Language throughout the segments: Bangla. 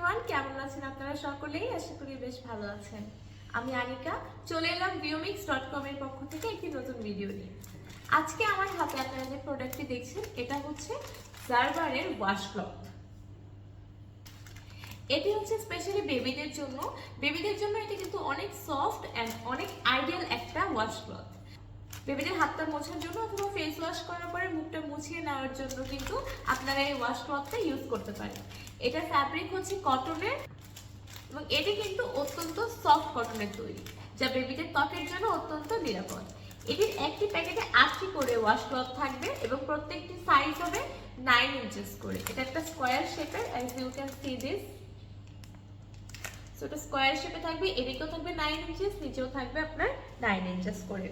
এভরিওয়ান কেমন আছেন আপনারা সকলেই? আশা করি বেশ ভালো আছেন। আমি আনিকা, চলে এলাম বিওমিক্স ডট কম এর পক্ষ থেকে একটি নতুন ভিডিও নিয়ে। আজকে আমার হাতে আপনারা যে প্রোডাক্টটি দেখছেন, এটা হচ্ছে জারবারের ওয়াশ ক্লথ এটি হচ্ছে স্পেশালি বেবিদের জন্য। বেবিদের জন্য এটি কিন্তু অনেক সফট অ্যান্ড অনেক আইডিয়াল একটা ওয়াশ ক্লথ বেবিদের হাতটা মোছার জন্য অথবা ফেস ওয়াশ করার পরে মুখটা মুছিয়ে নেওয়ার জন্য কিন্তু আপনারা এই ওয়াশ ক্লথটা ইউজ করতে পারেন। এটার ফ্যাব্রিক হচ্ছে কটনের এবং এটি কিন্তু অত্যন্ত সফট কটনের তৈরি, যা বেবিদের ত্বকের জন্য অত্যন্ত নিরাপদ। এটির একটি প্যাকেটে আটটি করে ওয়াশ ক্লথ থাকবে এবং প্রত্যেকটি সাইজ হবে নাইন ইঞ্চেস করে। এটা একটা স্কোয়ার শেপের as you can see this এটা স্কোয়ার শেপে থাকবে, এদিকেও থাকবে নাইন ইঞ্চেস নিচেও থাকবে আপনার নাইন ইঞ্চেস করে।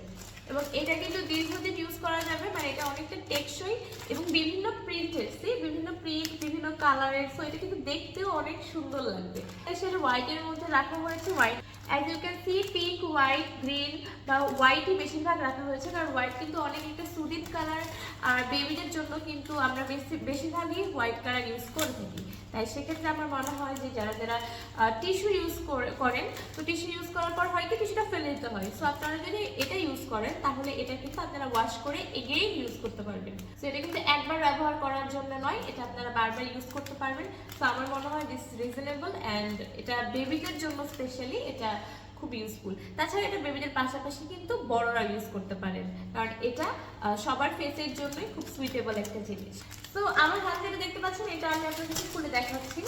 এবং এটা কিন্তু দীর্ঘদিন ইউজ করা যাবে মানে এটা অনেকটা টেকসই এবং বিভিন্ন প্রিন্টের সি বিভিন্ন প্রিন্ট বিভিন্ন কালারের সো এটা কিন্তু দেখতেও অনেক সুন্দর লাগবে। সেটা হোয়াইটের মধ্যে রাখা হয়েছে white as you can see pink white green বা হোয়াইটই বেশিরভাগ রাখা হয়েছে, কারণ হোয়াইট কিন্তু অনেক একটা সুদিত কালার আর বেবিদের জন্য কিন্তু আমরা বেশি, বেশিরভাগই হোয়াইট কালার ইউজ করে থাকি। তাই সেক্ষেত্রে আমার মনে হয় যে যারা যারা টিস্যু ইউজ করেন, তো টিস্যু ইউজ করার পর হয় কি টিস্যুটা ফেলে দিতে হয়। সো আপনারা যদি এটা ইউজ করেন, তাহলে এটা কিন্তু আপনারা ওয়াশ করে এগেইন ইউজ করতে পারবেন। সো এটা কিন্তু একবার ব্যবহার করার জন্য নয়, এটা আপনারা বারবার ইউজ করতে পারবেন। সো আমার মনে হয় দিস রিজনেবল অ্যান্ড এটা বেবিদের জন্য স্পেশালি এটা খুব ইউজফুল তাছাড়া এটা বেবিদের পাশাপাশি কিন্তু বড়রা ইউজ করতে পারেন। কারণ এটা সবার ফেসের জন্যই খুব সুইটেবল একটা জিনিস। তো আমার হাতে যেটা দেখতে পাচ্ছেন, এটা আমি আপনাদেরকে খুলে দেখাচ্ছি।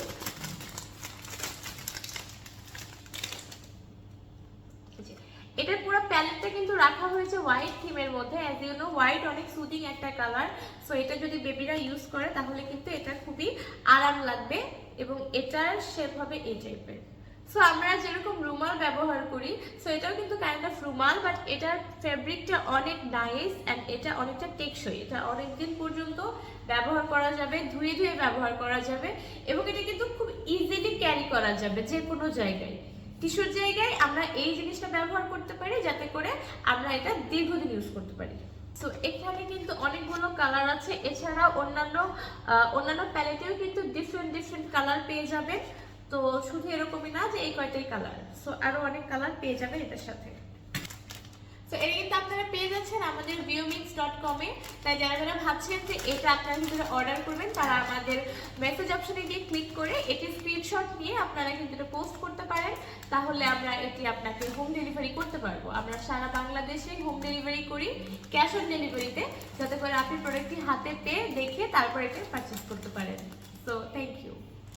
এটার পুরো প্যালেটটা কিন্তু রাখা হয়েছে হোয়াইট থিমের মধ্যে। অ্যাজ ইউ নো হোয়াইট অনেক সুদিং একটা কালার সো এটা যদি বেবিরা ইউজ করে, তাহলে কিন্তু এটা খুবই আরাম লাগবে এবং এটার শেপ হবে এই টাইপের সো আমরা যেরকম রুমাল ব্যবহার করি। সো এটাও কিন্তু কাইন্ড অফ রুমাল বাট এটার ফেব্রিকটা অনেক নাইস অ্যান্ড এটা অনেকটা টেকসই। এটা অনেক দিন পর্যন্ত ব্যবহার করা যাবে, ধুয়ে ধুয়ে ব্যবহার করা যাবে এবং এটা কিন্তু খুব ইজিলি ক্যারি করা যাবে যে কোনো জায়গায়। টিস্যুর জায়গায় আমরা এই জিনিসটা ব্যবহার করতে পারি যাতে করে আমরা এটা দীর্ঘদিন ইউজ করতে পারি। সো এখানে কিন্তু অনেকগুলো কালার আছে। এছাড়া অন্যান্য অন্যান্য প্যালেটেও কিন্তু ডিফারেন্ট ডিফারেন্ট কালার পেয়ে যাবে তো শুধু এরকমই না যে এই কয়টাই কালার সো আরও অনেক কালার পেয়ে যাবেন এটার সাথে। তো এটা কিন্তু আপনারা পেয়ে যাচ্ছেন আমাদের বিওমিক্স ডট কমে তাই যারা যারা ভাবছেন যে এটা আপনারা ভিতরে অর্ডার করবেন, তারা আমাদের মেসেজ অপশনে গিয়ে ক্লিক করে এটি স্ক্রিনশট নিয়ে আপনারা কিন্তু এটা পোস্ট করতে পারেন। তাহলে আমরা এটি আপনাকে হোম ডেলিভারি করতে পারব। আমরা সারা বাংলাদেশে হোম ডেলিভারি করি ক্যাশ অন ডেলিভারিতে যাতে করে আপনি প্রোডাক্টটি হাতে পেয়ে দেখে তারপর এটা পারচেস করতে পারেন। So thank you